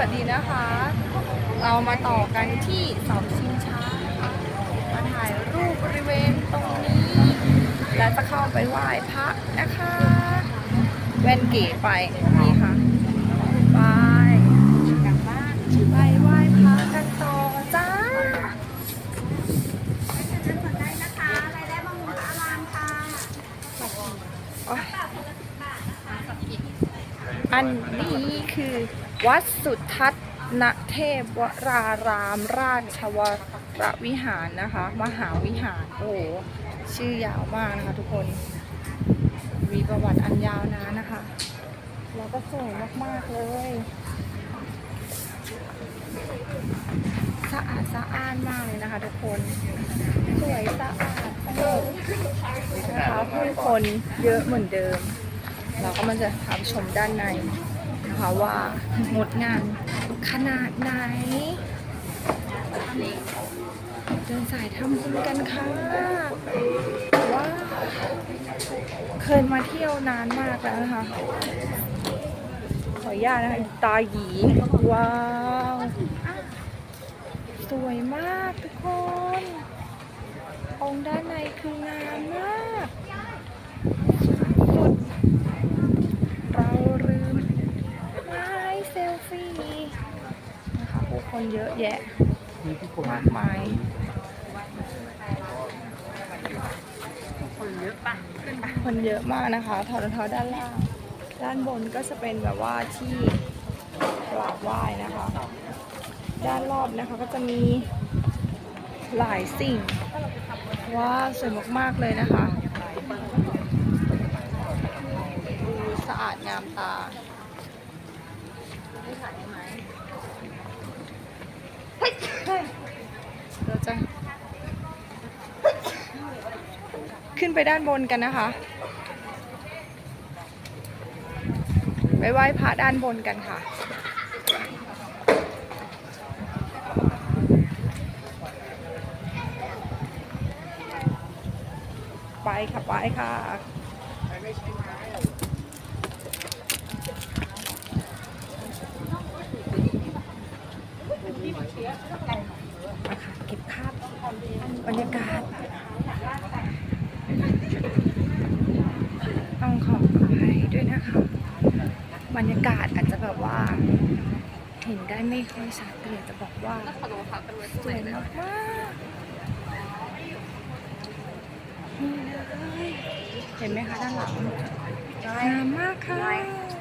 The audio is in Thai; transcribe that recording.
วัสดีนะคะ เรามาต่อกันที่เสาชิงช้านะคะมาถ่ายรูปบริเวณตรงนี้ และจะเข้าไปไหว้พระนะคะแว่นเก๋ไปนี่ค่ะไปกลับบ้านไปไหว้พระกันต่อจ้าอันนี้คือ วัดสุทัศนเทพวรารามราชวรวิหารนะคะ มหาวิหาร โอ้โห ชื่อยาวมากนะคะทุกคน มีประวัติอันยาวนานนะคะ แล้วก็สวยมาก ๆ เลย สะอาดสะอ้านมากเลยนะคะทุกคน สวยสะอาดสงบนะคะผู้คนเยอะเหมือนเดิม เราก็มันจะทำชมด้านใน นะคะว่างดงานขนาดไหนเดินสายทำบุญกันค่ะว่าเคยมาเที่ยวนานมากแล้วนะคะ ขออนุญาตนะคะตาหยีว้าว สวยมากทุกคน องค์ด้านในคืองามมาก สุด เราลืมไม้เซลฟี่นะ คะผู้คนเยอะแยะมากมายคนเยอะปะขึ้นปะคนเยอะมากนะคะทอทอด้านล่าง ด้านบนก็จะเป็นแบบว่าที่กราบไหว้นะคะ ด้านรอบนะคะก็จะมีหลายสิ่ง ว้าวสวยมากๆเลยนะคะดูสะอาดงามตาได้ถ่ายได้ไหม เราจะขึ้นไปด้านบนกันนะคะ ไปไหว้พระด้านบนกันค่ะไปค่ะไปค่ะ มาค่ะเก็บภาพ บรรยากาศ ต้องขออภัยด้วยนะคะ บรรยากาศอาจจะแบบว่า เห็นได้ไม่ค่อยชัดแต่อยากจะบอกว่าขอลงพักกันไว้สวยมากมากนี่เลยเห็นไหมคะด้านหลังงามมากค่ะ